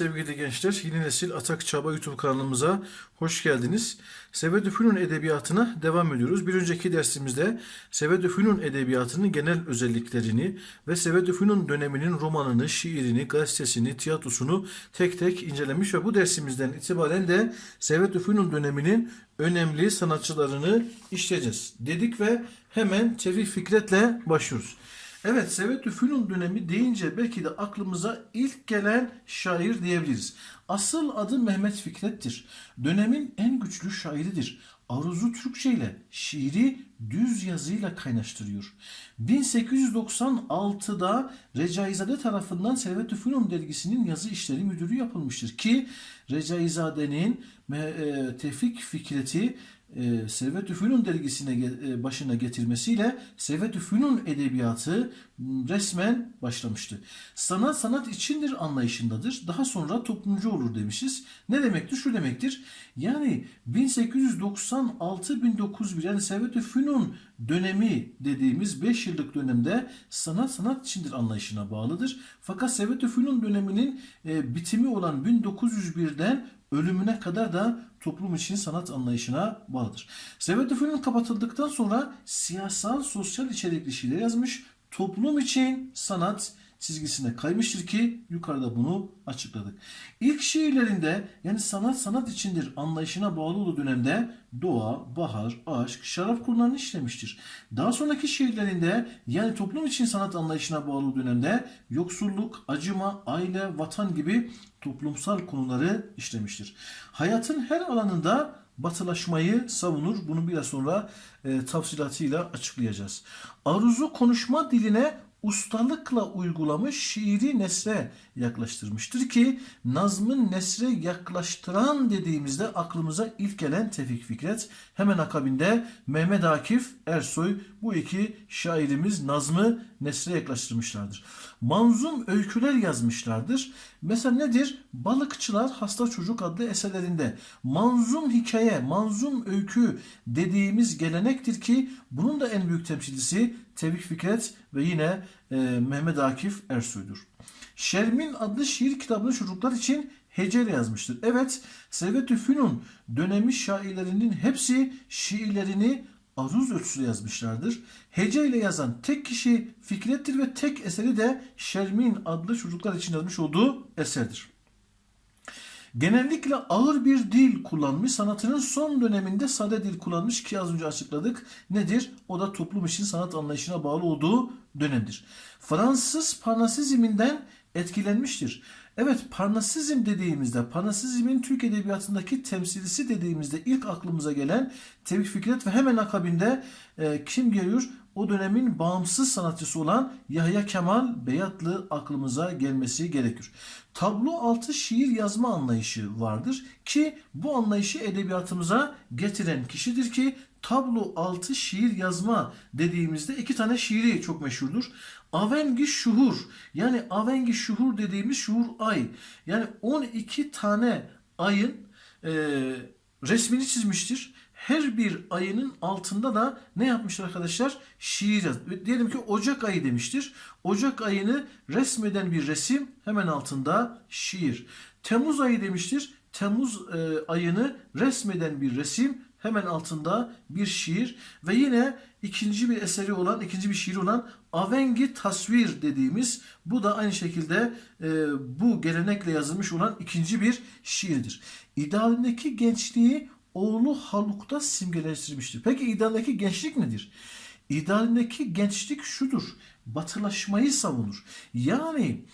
sevgili gençler. Yeni Nesil Atak Çaba YouTube kanalımıza hoş geldiniz. Sevedü Fünun Edebiyatı'na devam ediyoruz. Bir önceki dersimizde Sevedü Fünun Edebiyatı'nın genel özelliklerini ve Sevedü Fünun döneminin romanını, şiirini, gazetesini, tiyatrosunu tek tek incelemiş ve bu dersimizden itibaren de Sevedü Fünun döneminin önemli sanatçılarını işleyeceğiz dedik ve hemen Tevfik Fikret'le başlıyoruz. Evet, Sevetü Fünun dönemi deyince belki de aklımıza ilk gelen şair diyebiliriz. Asıl adı Mehmet Fikret'tir. Dönemin en güçlü şairidir. Aruzu Türkçe ile şiiri düz yazıyla kaynaştırıyor. 1896'da Recaizade tarafından Servet-i Fünun dergisinin yazı işleri müdürü yapılmıştır ki Recaizade'nin e, Tevfik Fikret'i e, Servet-i Fünun dergisine e, başına getirmesiyle Servet-i Fünun edebiyatı resmen başlamıştı. Sanat sanat içindir anlayışındadır. Daha sonra toplumcu olur demişiz. Ne demektir? Şu demektir. Yani 1896-1901 yani Servet-i Fünun dönemi dediğimiz 5 yıllık dönemde sanat sanat içindir anlayışına bağlıdır. Fakat Servet-i Fünun döneminin e, bitimi olan 1901'den ölümüne kadar da toplum için sanat anlayışına bağlıdır. Servet-i Fünun kapatıldıktan sonra siyasal sosyal içerikli şiirler yazmış. Toplum için sanat çizgisine kaymıştır ki yukarıda bunu açıkladık. İlk şiirlerinde yani sanat sanat içindir anlayışına bağlı olduğu dönemde doğa, bahar, aşk, şarap konularını işlemiştir. Daha sonraki şiirlerinde yani toplum için sanat anlayışına bağlı olduğu dönemde yoksulluk, acıma, aile, vatan gibi toplumsal konuları işlemiştir. Hayatın her alanında batılaşmayı savunur. Bunu biraz sonra e, tafsilatıyla açıklayacağız. Aruzu konuşma diline ustalıkla uygulamış şiiri nesre yaklaştırmıştır ki nazmın nesre yaklaştıran dediğimizde aklımıza ilk gelen Tevfik Fikret hemen akabinde Mehmet Akif Ersoy bu iki şairimiz nazmı nesre yaklaştırmışlardır. Manzum öyküler yazmışlardır. Mesela nedir? Balıkçılar Hasta Çocuk adlı eserlerinde manzum hikaye, manzum öykü dediğimiz gelenektir ki bunun da en büyük temsilcisi Tevfik Fikret ve yine e, Mehmet Akif Ersoy'dur. Şermin adlı şiir kitabını çocuklar için heceyle yazmıştır. Evet, Servet-i dönemi şairlerinin hepsi şiirlerini aruz ölçüsüyle yazmışlardır. Hece ile yazan tek kişi Fikret'tir ve tek eseri de Şermin adlı çocuklar için yazmış olduğu eserdir. Genellikle ağır bir dil kullanmış. Sanatının son döneminde sade dil kullanmış ki az önce açıkladık. Nedir? O da toplum için sanat anlayışına bağlı olduğu dönemdir. Fransız Parnasizminden etkilenmiştir. Evet Parnasizm dediğimizde, Parnasizmin Türk Edebiyatı'ndaki temsilcisi dediğimizde ilk aklımıza gelen Tevfik Fikret ve hemen akabinde e, kim geliyor? O dönemin bağımsız sanatçısı olan Yahya Kemal Beyatlı aklımıza gelmesi gerekir. Tablo altı şiir yazma anlayışı vardır ki bu anlayışı edebiyatımıza getiren kişidir ki tablo altı şiir yazma dediğimizde iki tane şiiri çok meşhurdur. Avengi şuhur yani avengi şuhur dediğimiz şuhur ay yani 12 tane ayın e, resmini çizmiştir. Her bir ayının altında da ne yapmışlar arkadaşlar? Şiir yaz. Diyelim ki Ocak ayı demiştir. Ocak ayını resmeden bir resim hemen altında şiir. Temmuz ayı demiştir. Temmuz e, ayını resmeden bir resim hemen altında bir şiir ve yine ikinci bir eseri olan, ikinci bir şiiri olan Avengi Tasvir dediğimiz bu da aynı şekilde e, bu gelenekle yazılmış olan ikinci bir şiirdir. İdealindeki gençliği oğlu Haluk'ta simgeleştirmiştir. Peki idealdeki gençlik nedir? İdealindeki gençlik şudur. Batılaşmayı savunur. Yani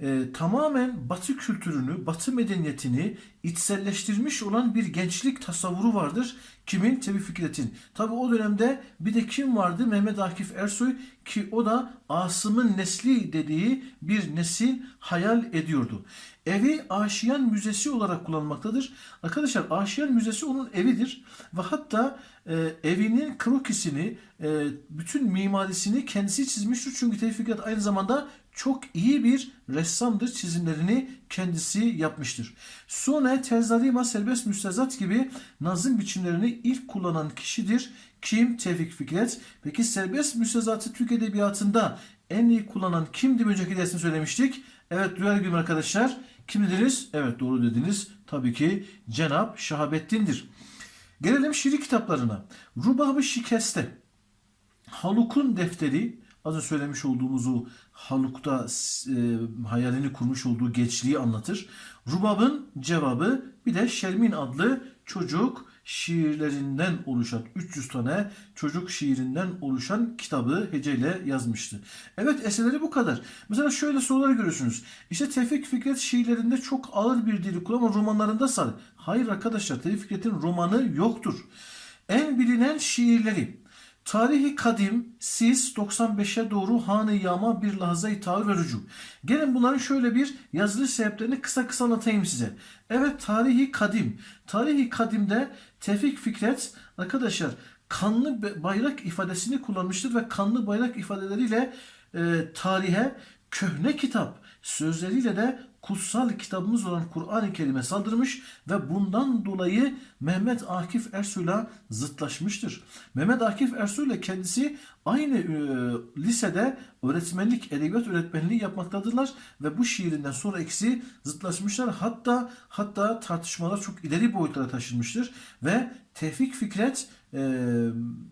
e, tamamen Batı kültürünü, Batı medeniyetini içselleştirmiş olan bir gençlik tasavvuru vardır. Kimin? Tevfik Fikret'in. Tabi o dönemde bir de kim vardı? Mehmet Akif Ersoy ki o da Asım'ın nesli dediği bir nesil hayal ediyordu. Evi Aşiyan Müzesi olarak kullanmaktadır. Arkadaşlar Aşiyan Müzesi onun evidir ve hatta e, evinin krokisini, e, bütün mimarisini kendisi çizmiştir. Çünkü Tevfik Fikret aynı zamanda çok iyi bir ressamdır. Çizimlerini kendisi yapmıştır. Sonra Terzarima serbest müstezat gibi nazım biçimlerini ilk kullanan kişidir. Kim? Tevfik Fikret. Peki serbest müstezatı Türk Edebiyatı'nda en iyi kullanan kimdi? Önceki dersini söylemiştik. Evet duyar gibi arkadaşlar. Kim dediniz? Evet doğru dediniz. Tabii ki Cenab Şahabettin'dir. Gelelim şiir kitaplarına. Rubab-ı Şikeste. Haluk'un defteri az önce söylemiş olduğumuzu Haluk'ta e, hayalini kurmuş olduğu geçliği anlatır. Rubab'ın cevabı bir de Şermin adlı çocuk şiirlerinden oluşan 300 tane çocuk şiirinden oluşan kitabı heceyle yazmıştı. Evet eserleri bu kadar. Mesela şöyle sorular görüyorsunuz. İşte Tevfik Fikret şiirlerinde çok ağır bir dili kullanma romanlarında sar. Hayır arkadaşlar Tevfik Fikret'in romanı yoktur. En bilinen şiirleri Tarihi kadim, siz 95'e doğru hanı yağma bir lahza tahayyül ve. Gelin bunların şöyle bir yazılı sebeplerini kısa kısa anlatayım size. Evet tarihi kadim. Tarihi kadimde Tevfik Fikret arkadaşlar kanlı bayrak ifadesini kullanmıştır ve kanlı bayrak ifadeleriyle e, tarihe köhne kitap sözleriyle de kutsal kitabımız olan Kur'an-ı Kerim'e saldırmış ve bundan dolayı Mehmet Akif Ersoy'la zıtlaşmıştır. Mehmet Akif Ersoy ile kendisi aynı e, lisede öğretmenlik, edebiyat öğretmenliği yapmaktadırlar ve bu şiirinden sonra ikisi zıtlaşmışlar. Hatta hatta tartışmalar çok ileri boyutlara taşınmıştır ve Tevfik Fikret e,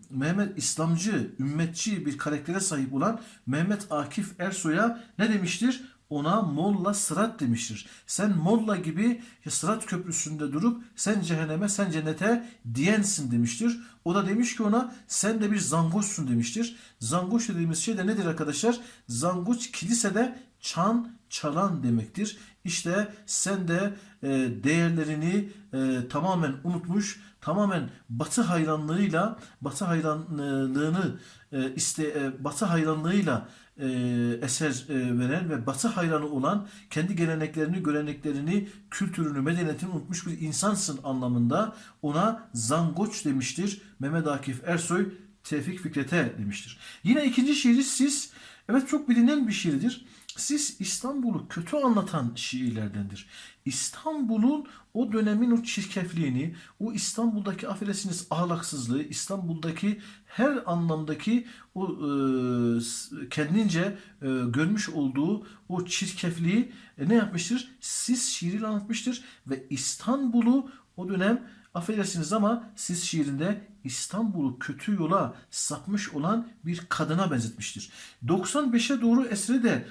Mehmet İslamcı, ümmetçi bir karaktere sahip olan Mehmet Akif Ersoy'a ne demiştir? Ona Molla Sırat demiştir. Sen Molla gibi Sırat köprüsünde durup sen cehenneme sen cennete diyensin demiştir. O da demiş ki ona sen de bir zangoçsun demiştir. Zangoç dediğimiz şey de nedir arkadaşlar? Zangoç kilisede çan çalan demektir. İşte sen de e, değerlerini e, tamamen unutmuş, tamamen Batı hayranlığıyla, Batı hayranlığını e, iste, e, Batı hayranlığıyla e, eser e, veren ve Batı hayranı olan, kendi geleneklerini, göreneklerini, kültürünü, medeniyetini unutmuş bir insansın anlamında ona zangoç demiştir. Mehmet Akif Ersoy Tevfik Fikret'e demiştir. Yine ikinci şiiri siz, evet çok bilinen bir şiirdir. Siz İstanbul'u kötü anlatan şiirlerdendir. İstanbul'un o dönemin o çirkefliğini, o İstanbul'daki affedersiniz ahlaksızlığı, İstanbul'daki her anlamdaki o e, kendince e, görmüş olduğu o çirkefliği e, ne yapmıştır? Siz şiiriyle anlatmıştır ve İstanbul'u o dönem affedersiniz ama siz şiirinde İstanbul'u kötü yola sapmış olan bir kadına benzetmiştir. 95'e doğru eseri de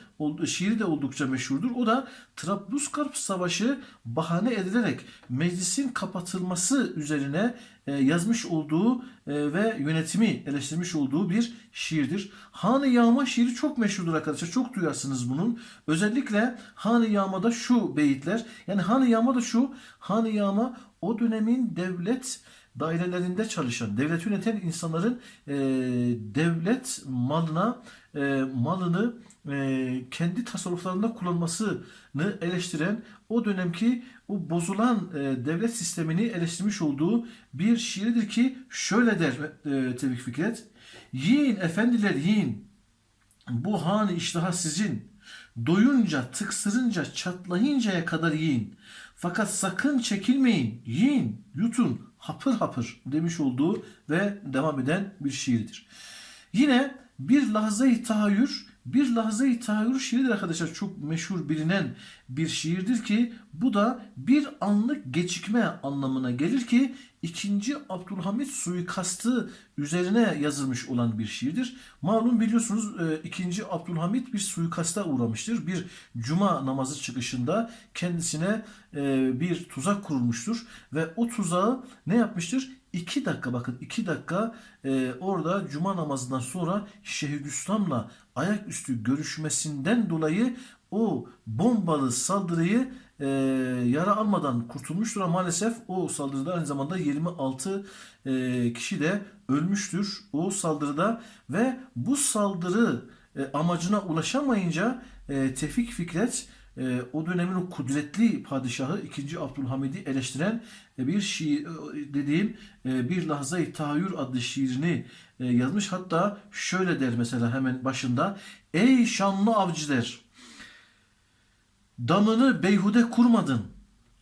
şiiri de oldukça meşhurdur. O da Trablusgarp Savaşı bahane edilerek meclisin kapatılması üzerine e, yazmış olduğu e, ve yönetimi eleştirmiş olduğu bir şiirdir. Han-ı Yağma şiiri çok meşhurdur arkadaşlar. Çok duyarsınız bunun. Özellikle Han-ı Yağma'da şu beyitler. Yani Han-ı Yağma da şu. Han-ı Yağma o dönemin devlet dairelerinde çalışan, devlet yöneten insanların e, devlet malına e, malını e, kendi tasarruflarında kullanmasını eleştiren o dönemki o bozulan e, devlet sistemini eleştirmiş olduğu bir şiiridir ki şöyle der e, Tevfik Fikret. Yiyin efendiler yiyin. Bu han iştaha sizin. Doyunca, tıksırınca, çatlayıncaya kadar yiyin. Fakat sakın çekilmeyin. Yiyin, yutun, hapır hapır demiş olduğu ve devam eden bir şiirdir. Yine bir lahza-i tahayyür, bir lahza-i tahayyür şiiridir arkadaşlar. Çok meşhur bilinen bir şiirdir ki bu da bir anlık gecikme anlamına gelir ki 2. Abdülhamit suikastı üzerine yazılmış olan bir şiirdir. Malum biliyorsunuz 2. Abdülhamit bir suikasta uğramıştır. Bir cuma namazı çıkışında kendisine e, bir tuzak kurulmuştur ve o tuzağı ne yapmıştır? 2 dakika bakın 2 dakika e, orada cuma namazından sonra Şehidüslam'la ayaküstü görüşmesinden dolayı o bombalı saldırıyı e, yara almadan kurtulmuştur ama maalesef o saldırıda aynı zamanda 26 e, kişi de ölmüştür o saldırıda ve bu saldırı e, amacına ulaşamayınca e, Tevfik Fikret e, o dönemin o kudretli padişahı 2. Abdülhamid'i eleştiren e, bir şiir e, dediğim e, bir lahza-i tahayyür adlı şiirini e, yazmış. Hatta şöyle der mesela hemen başında Ey şanlı avcı der damını beyhude kurmadın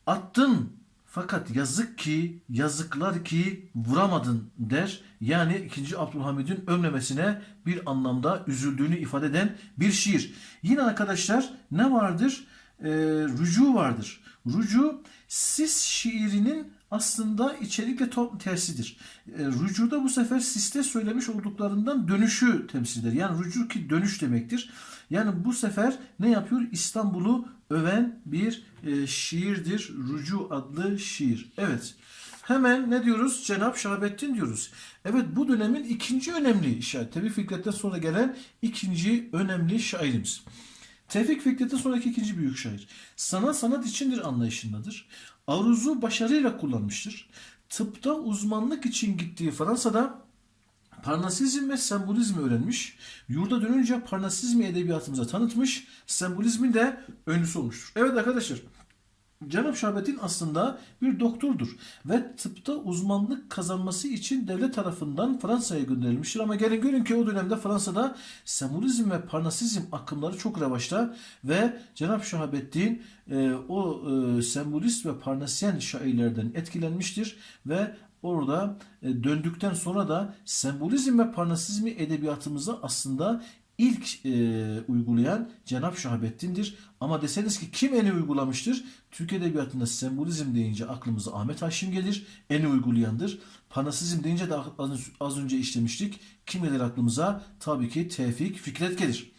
attın fakat yazık ki yazıklar ki vuramadın der. Yani 2. Abdülhamid'in ölmemesine bir anlamda üzüldüğünü ifade eden bir şiir. Yine arkadaşlar ne vardır? e, rücu vardır. Rücu sis şiirinin aslında içerikle tam tersidir. E, rücu da bu sefer siste söylemiş olduklarından dönüşü temsil eder. Yani rücu ki dönüş demektir. Yani bu sefer ne yapıyor? İstanbul'u öven bir e, şiirdir. Rücu adlı şiir. Evet. Hemen ne diyoruz? Cenab Şahabettin diyoruz. Evet bu dönemin ikinci önemli şair. Tevfik Fikret'ten sonra gelen ikinci önemli şairimiz. Tevfik Fikret'ten sonraki ikinci büyük şair. Sanat sanat içindir anlayışındadır. Aruzu başarıyla kullanmıştır. Tıpta uzmanlık için gittiği Fransa'da Parnasizm ve sembolizmi öğrenmiş. Yurda dönünce Parnasizmi edebiyatımıza tanıtmış. Sembolizmin de öncüsü olmuştur. Evet arkadaşlar. Cenab Şahabettin aslında bir doktordur ve tıpta uzmanlık kazanması için devlet tarafından Fransa'ya gönderilmiştir. Ama gelin görün ki o dönemde Fransa'da sembolizm ve parnasizm akımları çok revaçta ve Cenab Şahabettin e, o e, sembolist ve parnasyen şairlerden etkilenmiştir ve orada e, döndükten sonra da sembolizm ve parnasizmi edebiyatımıza aslında ilk e, uygulayan Cenab Şahabettin'dir. Ama deseniz ki kim en iyi uygulamıştır? Türk Edebiyatı'nda sembolizm deyince aklımıza Ahmet Haşim gelir. En iyi uygulayandır. Parnasizm deyince de az önce işlemiştik. Kim gelir aklımıza? Tabii ki Tevfik Fikret gelir.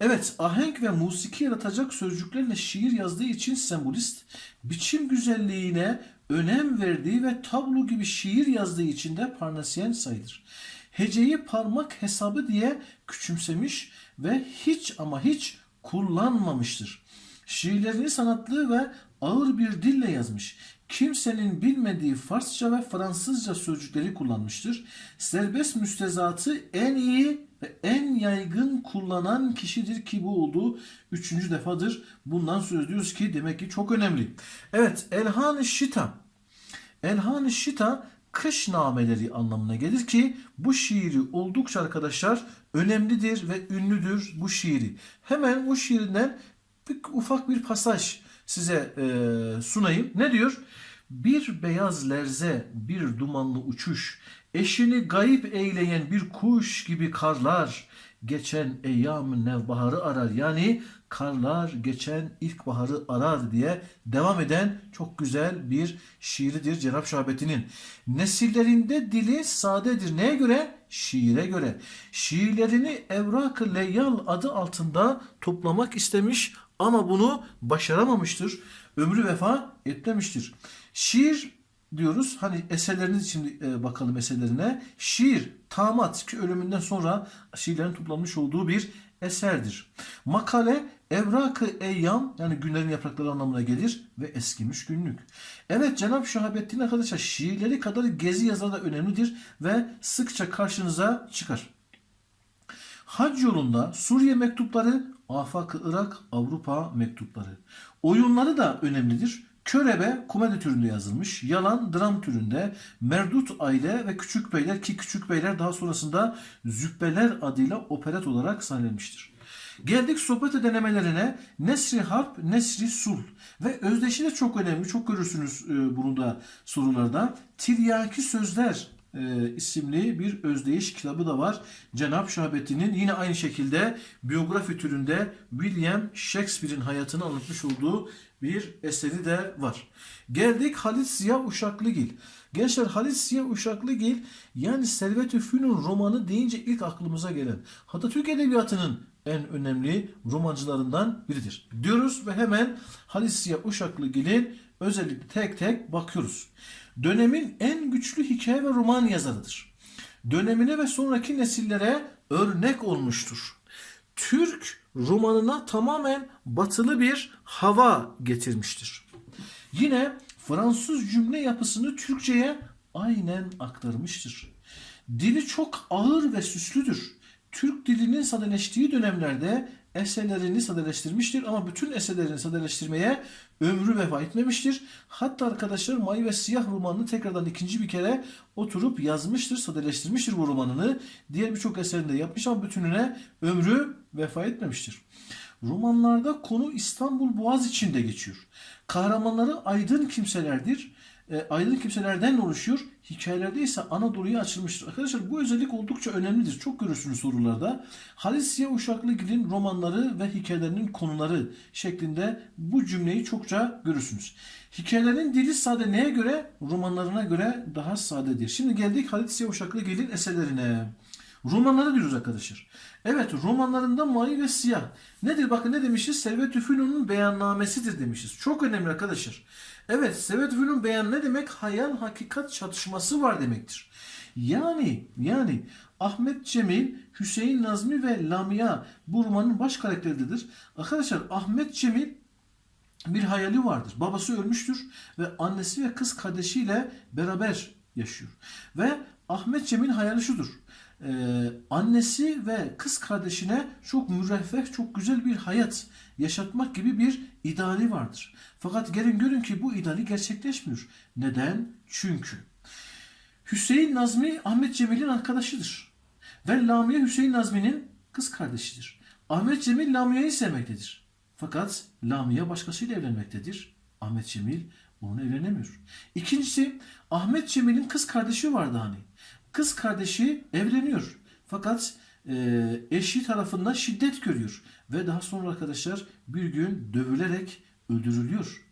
Evet, ahenk ve musiki yaratacak sözcüklerle şiir yazdığı için sembolist, biçim güzelliğine önem verdiği ve tablo gibi şiir yazdığı için de parnasyen sayılır. Heceyi parmak hesabı diye küçümsemiş ve hiç ama hiç kullanmamıştır. Şiirlerini sanatlı ve ağır bir dille yazmış. Kimsenin bilmediği Farsça ve Fransızca sözcükleri kullanmıştır. Serbest müstezatı en iyi ve en yaygın kullanan kişidir ki bu olduğu üçüncü defadır. Bundan söz diyoruz ki demek ki çok önemli. Evet Elhan-ı Şita. Elhan-ı Şita kış nameleri anlamına gelir ki bu şiiri oldukça arkadaşlar önemlidir ve ünlüdür bu şiiri. Hemen bu şiirinden bir, ufak bir pasaj size e, sunayım. Ne diyor? Bir beyaz lerze, bir dumanlı uçuş, eşini gayip eyleyen bir kuş gibi karlar, geçen eyyam nevbaharı arar. Yani karlar geçen ilkbaharı arar diye devam eden çok güzel bir şiiridir Cenab Şahabettin'in. Nesillerinde dili sadedir. Neye göre? Şiire göre. Şiirlerini Evrak-ı Leyyal adı altında toplamak istemiş ama bunu başaramamıştır. Ömrü vefa etmemiştir. Şiir diyoruz. Hani eserleriniz şimdi e, bakalım eserlerine. Şiir, tamat ki ölümünden sonra şiirlerin toplanmış olduğu bir eserdir. Makale evrak-ı eyyam yani günlerin yaprakları anlamına gelir ve eskimiş günlük. Evet Cenab-ı Şahabettin arkadaşlar şiirleri kadar gezi yazarı da önemlidir ve sıkça karşınıza çıkar. Hac yolunda Suriye mektupları, Afak-ı Irak, Avrupa mektupları. Oyunları da önemlidir. Körebe komedi türünde yazılmış, yalan dram türünde, merdut aile ve küçük beyler ki küçük beyler daha sonrasında zübbeler adıyla operet olarak sahnelenmiştir. Geldik sohbet denemelerine Nesri Harp, Nesri Sul ve özdeşi de çok önemli. Çok görürsünüz e, bunu da sorularda. Tiryaki Sözler e, isimli bir özdeyiş kitabı da var. Cenab Şahabettin'in yine aynı şekilde biyografi türünde William Shakespeare'in hayatını anlatmış olduğu bir eseri de var. Geldik Halit Ziya Uşaklıgil. Gençler Halit Ziya Uşaklıgil yani Servet-i Fünun romanı deyince ilk aklımıza gelen hatta Türk Edebiyatı'nın en önemli romancılarından biridir. Diyoruz ve hemen Halit Ziya Uşaklıgil'in özellikle tek tek bakıyoruz. Dönemin en güçlü hikaye ve roman yazarıdır. Dönemine ve sonraki nesillere örnek olmuştur. Türk romanına tamamen batılı bir hava getirmiştir. Yine Fransız cümle yapısını Türkçe'ye aynen aktarmıştır. Dili çok ağır ve süslüdür. Türk dilinin sadeleştiği dönemlerde eserlerini sadeleştirmiştir ama bütün eserlerini sadeleştirmeye ömrü vefa etmemiştir. Hatta arkadaşlar Mavi ve Siyah romanını tekrardan ikinci bir kere oturup yazmıştır, sadeleştirmiştir bu romanını. Diğer birçok eserinde yapmış ama bütününe ömrü vefa etmemiştir. Romanlarda konu İstanbul Boğaz içinde geçiyor. Kahramanları aydın kimselerdir. E, aydın kimselerden oluşuyor. Hikayelerde ise Anadolu'ya açılmıştır. Arkadaşlar bu özellik oldukça önemlidir. Çok görürsünüz sorularda. Halis Ziya Uşaklıgil'in romanları ve hikayelerinin konuları şeklinde bu cümleyi çokça görürsünüz. Hikayelerin dili sade neye göre? Romanlarına göre daha sadedir. Şimdi geldik Halit Ziya Uşaklıgil'in eserlerine. Romanları diyoruz arkadaşlar. Evet romanlarında mavi ve siyah. Nedir bakın ne demişiz? Servet Üfünun'un beyannamesidir demişiz. Çok önemli arkadaşlar. Evet Servet Üfünun beyan ne demek? Hayal hakikat çatışması var demektir. Yani yani Ahmet Cemil, Hüseyin Nazmi ve Lamia bu romanın baş karakterleridir. Arkadaşlar Ahmet Cemil bir hayali vardır. Babası ölmüştür ve annesi ve kız kardeşiyle beraber yaşıyor. Ve Ahmet Cemil hayali şudur. Ee, annesi ve kız kardeşine çok müreffeh, çok güzel bir hayat yaşatmak gibi bir ideali vardır. Fakat gelin görün ki bu ideali gerçekleşmiyor. Neden? Çünkü Hüseyin Nazmi Ahmet Cemil'in arkadaşıdır. Ve Lamia Hüseyin Nazmi'nin kız kardeşidir. Ahmet Cemil Lamia'yı sevmektedir. Fakat Lamia başkasıyla evlenmektedir. Ahmet Cemil onunla evlenemiyor. İkincisi Ahmet Cemil'in kız kardeşi vardı hani. Kız kardeşi evleniyor. Fakat e, eşi tarafından şiddet görüyor. Ve daha sonra arkadaşlar bir gün dövülerek öldürülüyor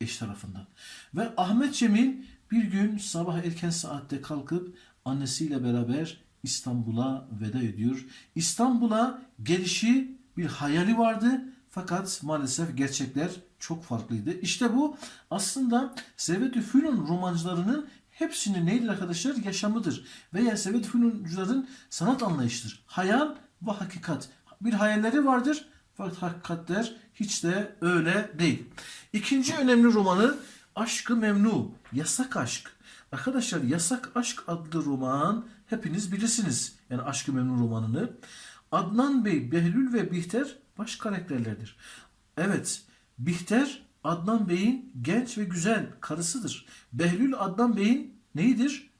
eş tarafından. Ve Ahmet Cemil bir gün sabah erken saatte kalkıp annesiyle beraber İstanbul'a veda ediyor. İstanbul'a gelişi bir hayali vardı fakat maalesef gerçekler çok farklıydı. İşte bu aslında Servet-i Fünun romancılarının hepsinin neydi arkadaşlar? Yaşamıdır. Veya Servet-i Fünuncuların sanat anlayışıdır. Hayal ve hakikat. Bir hayalleri vardır fakat hakikatler hiç de öyle değil. İkinci önemli romanı Aşkı Memnu, Yasak Aşk. Arkadaşlar Yasak Aşk adlı roman hepiniz bilirsiniz. Yani Aşkı Memnu romanını. Adnan Bey, Behlül ve Bihter baş karakterlerdir. Evet, Bihter Adnan Bey'in genç ve güzel karısıdır. Behlül Adnan Bey'in neyidir?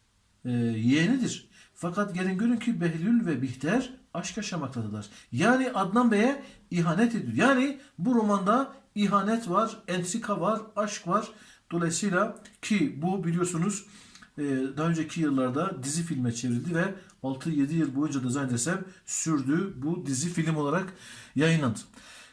Ee, yeğenidir. Fakat gelin görün ki Behlül ve Bihter aşk yaşamaktadırlar. Yani Adnan Bey'e ihanet ediyor. Yani bu romanda ihanet var, entrika var, aşk var. Dolayısıyla ki bu biliyorsunuz e, daha önceki yıllarda dizi filme çevrildi ve 6-7 yıl boyunca da zannedersem sürdü. Bu dizi film olarak yayınlandı.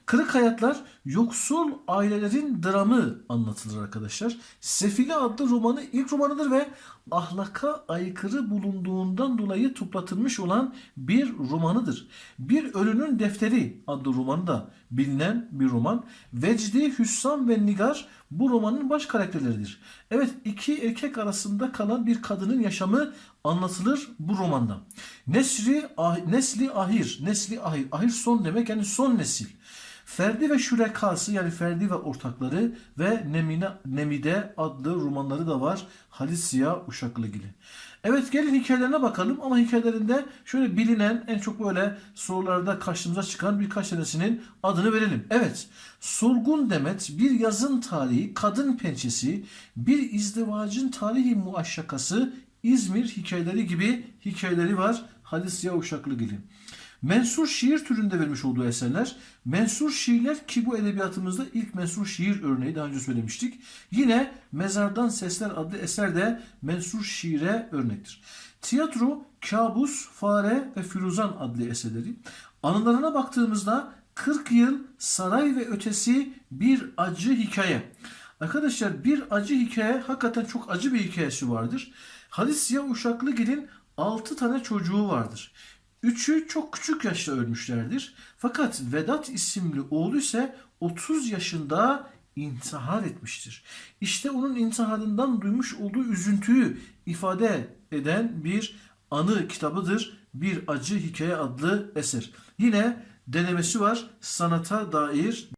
Kırık Hayatlar yoksul ailelerin dramı anlatılır arkadaşlar. Sefile adlı romanı ilk romanıdır ve ahlaka aykırı bulunduğundan dolayı toplatılmış olan bir romanıdır. Bir Ölünün Defteri adlı romanı da bilinen bir roman. Vecdi, Hüssam ve Nigar bu romanın baş karakterleridir. Evet iki erkek arasında kalan bir kadının yaşamı anlatılır bu romanda. Nesri, ah, nesli ahir, nesli ahir, ahir son demek yani son nesil. Ferdi ve Şürekası yani Ferdi ve ortakları ve Nemine, Nemide adlı romanları da var Halis Ziya Uşaklıgili. Evet gelin hikayelerine bakalım ama hikayelerinde şöyle bilinen en çok böyle sorularda karşımıza çıkan birkaç tanesinin adını verelim. Evet Sorgun Demet bir yazın tarihi, kadın pençesi, bir izdivacın tarihi muaşşakası, İzmir hikayeleri gibi hikayeleri var Halis Ziya Uşaklıgili. Mensur şiir türünde vermiş olduğu eserler. Mensur şiirler ki bu edebiyatımızda ilk mensur şiir örneği daha önce söylemiştik. Yine Mezardan Sesler adlı eser de mensur şiire örnektir. Tiyatro Kabus, Fare ve Firuzan adlı eserleri. Anılarına baktığımızda 40 yıl saray ve ötesi bir acı hikaye. Arkadaşlar bir acı hikaye hakikaten çok acı bir hikayesi vardır. Halis Ziya Uşaklıgil'in 6 tane çocuğu vardır. Üçü çok küçük yaşta ölmüşlerdir. Fakat Vedat isimli oğlu ise 30 yaşında intihar etmiştir. İşte onun intiharından duymuş olduğu üzüntüyü ifade eden bir anı kitabıdır. Bir Acı Hikaye adlı eser. Yine denemesi var sanata dair